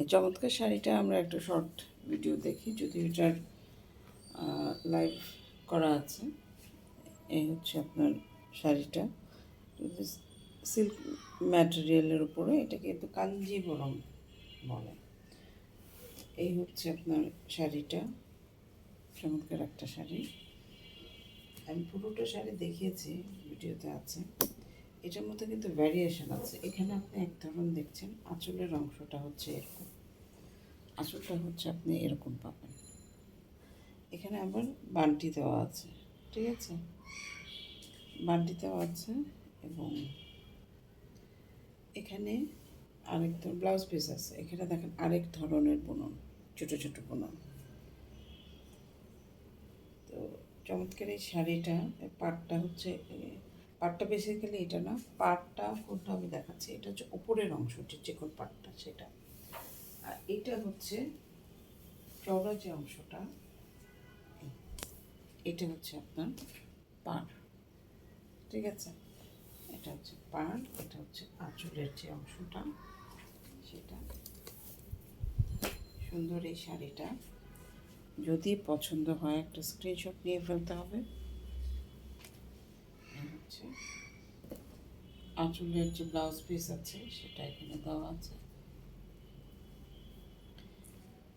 এই চমৎকার শাড়িটা আমরা একটা শর্ট ভিডিও দেখি, যদি এটার লাইভ করা আছে। এই হচ্ছে আপনার শাড়িটা। সিল্ক ম্যাটেরিয়ালের উপরে এটা কিন্তু কাঞ্জিবরম বলে। এই হচ্ছে আপনার শাড়িটা। চমৎকার একটা শাড়ি। আমি পুরোটা শাড়ি দেখিয়েছি ভিডিওতে আছে। এটার মধ্যে কিন্তু ভ্যারিয়েশন আছে। এখানে আপনি এক ধরন দেখছেন, আঁচলের অংশটা হচ্ছে এরকম। আঁচলটা হচ্ছে আপনি এরকম পাবেন। এখানে আবার বান্টি দেওয়া আছে, ঠিক আছে? বান্টি দেওয়া আছে এবং এখানে আরেক ধর ব্লাউজ পিস আছে। এখানে দেখেন আরেক ধরনের বুনন, ছোটো ছোটো বুনন। তো চমৎকার এই শাড়িটা পাটটা হচ্ছে পাটটা বেসিক্যালি এটা না, পাটটা কোনটা আমি দেখাচ্ছি, এটা হচ্ছে উপরের অংশটি চিকন পাটটা, সেটা। আর এটা হচ্ছে চওড়া যে অংশটা, এটা হচ্ছে আপনার পাড়। ঠিক আছে? এটা হচ্ছে পাড়, এটা হচ্ছে আঁচলের যে অংশটা, সেটা। সুন্দর এই শাড়িটা। যদি পছন্দ হয়, একটা স্ক্রিনশট নিয়ে ফেলতে হবে। হচ্ছে আঁচলের যে ব্লাউজ পিস আছে, সেটা এখানে দেওয়া আছে।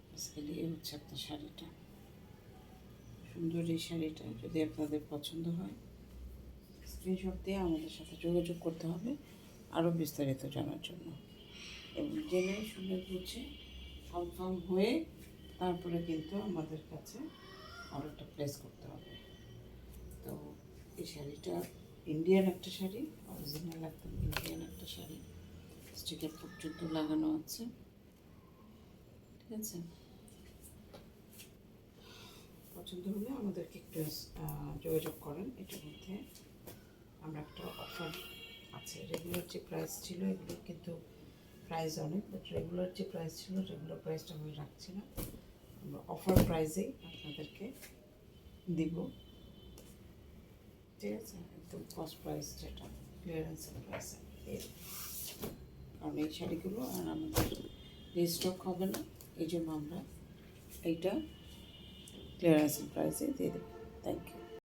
বেসিক্যালি এই হচ্ছে আপনার শাড়িটা। সুন্দর এই শাড়িটা, যদি আপনাদের পছন্দ হয় স্ক্রিনশট দিয়ে আমাদের সাথে যোগাযোগ করতে হবে আরও বিস্তারিত জানার জন্য। এবং জেনে শুনে বুঝে কনফার্ম হয়ে তারপরে কিন্তু আমাদের কাছে অর্ডারটা প্লেস করতে হবে। তো এই শাড়িটা ইন্ডিয়ান একটা শাড়ি অরিজিনাল একদম ইন্ডিয়ান একটা শাড়ি স্টিকার পর্যন্ত লাগানো আছে, ঠিক আছে? পছন্দ হলে আমাদেরকে একটু যোগাযোগ করেন, এটার মধ্যে আমরা একটা অফার আছে। রেগুলার যে প্রাইস ছিল, এগুলো কিন্তু প্রাইস অনেক বাট রেগুলার যে প্রাইস ছিল রেগুলার প্রাইসটা আমি রাখছি না। আমরা অফার প্রাইসেই আপনাদেরকে দিব। ঠিক একদম কস্ট প্রাইস যেটা ক্লিয়ারেন্সের প্রাইসে কারণ এই শাড়িগুলো আর আমাদের রিস্টক হবে না, এই জন্য আমরা এইটা ক্লিয়ারেন্সের প্রাইসে দিয়ে দেবো। Thank you